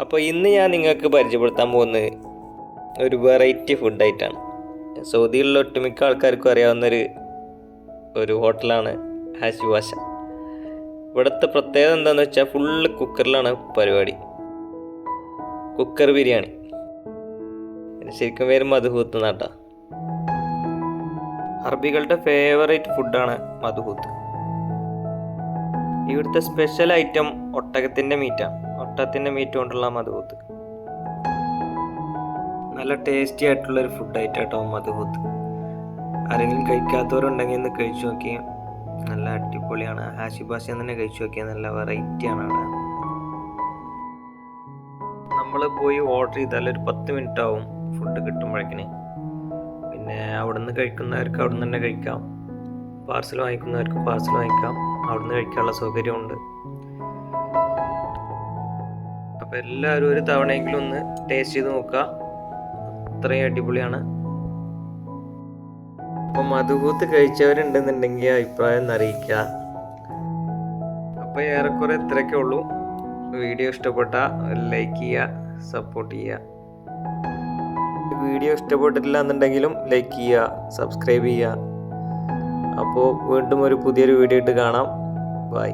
അപ്പോൾ ഇന്ന് ഞാൻ നിങ്ങൾക്ക് പരിചയപ്പെടുത്താൻ പോകുന്നത് ഒരു വെറൈറ്റി ഫുഡായിട്ടാണ് സൗദിയിലുള്ള ഒട്ടുമിക്ക ആൾക്കാർക്കും അറിയാവുന്നൊരു ഒരു ഹോട്ടലാണ് ഹാഷിവാശ ഇവിടുത്തെ പ്രത്യേകത എന്താണെന്ന് വെച്ചാൽ ഫുള്ള് കുക്കറിലാണ് പരിപാടി. കുക്കർ ബിരിയാണി. ശരിക്കും പേര് മധുഹൂത്ത് നാട്ടാ അറബികളുടെ ഫേവറേറ്റ് ഫുഡാണ് മധുഹൂത്ത്. ഇവിടുത്തെ സ്പെഷ്യൽ ഐറ്റം ഒട്ടകത്തിന്റെ മീറ്റാണ് ഒട്ടകത്തിന്റെ മീറ്റ് കൊണ്ടുള്ള മധുകൂത്ത് നല്ല ടേസ്റ്റി ആയിട്ടുള്ളൊരു ഒരു ഫുഡ് കേട്ടോ മധുകൂത്ത് ആരെങ്കിലും കഴിക്കാത്തവരുണ്ടെങ്കിൽ ഒന്ന് കഴിച്ചു നോക്കി. നല്ല അടിപൊളിയാണ്. ഹാഷിബാഷ തന്നെ കഴിച്ചു നോക്കിയാൽ നല്ല വെറൈറ്റി ആണ് അവിടെ. നമ്മൾ പോയി ഓർഡർ ചെയ്താൽ ഒരു പത്ത് മിനിറ്റ് ആവും ഫുഡ് കിട്ടുമ്പോഴേക്കിന്. പിന്നെ അവിടുന്ന് കഴിക്കുന്നവർക്ക് അവിടുന്ന് തന്നെ കഴിക്കാം. പാർസൽ വാങ്ങിക്കുന്നവർക്ക് പാർസൽ വാങ്ങിക്കാം. അവിടുന്ന് കഴിക്കാനുള്ള സൗകര്യമുണ്ട്. അപ്പോൾ എല്ലാവരും ഒരു തവണയെങ്കിലും ഒന്ന് ടേസ്റ്റ് ചെയ്ത് നോക്കുക. അത്രയും അടിപൊളിയാണ്. അപ്പോൾ മധുകൂത്ത് കഴിച്ചവരുണ്ടെന്നുണ്ടെങ്കിൽ അഭിപ്രായം ഒന്ന് അറിയിക്കുക. അപ്പോൾ ഏറെക്കുറെ ഇത്രയൊക്കെ ഉള്ളൂ. വീഡിയോ ഇഷ്ടപ്പെട്ട ലൈക്ക് ചെയ്യുക സപ്പോർട്ട് ചെയ്യുക. വീഡിയോ ഇഷ്ടപ്പെട്ടിട്ടില്ല എന്നുണ്ടെങ്കിലും ലൈക്ക് ചെയ്യുക സബ്സ്ക്രൈബ് ചെയ്യുക. അപ്പോൾ വീണ്ടും ഒരു പുതിയൊരു വീഡിയോ ഇട്ട് കാണാം. ബൈ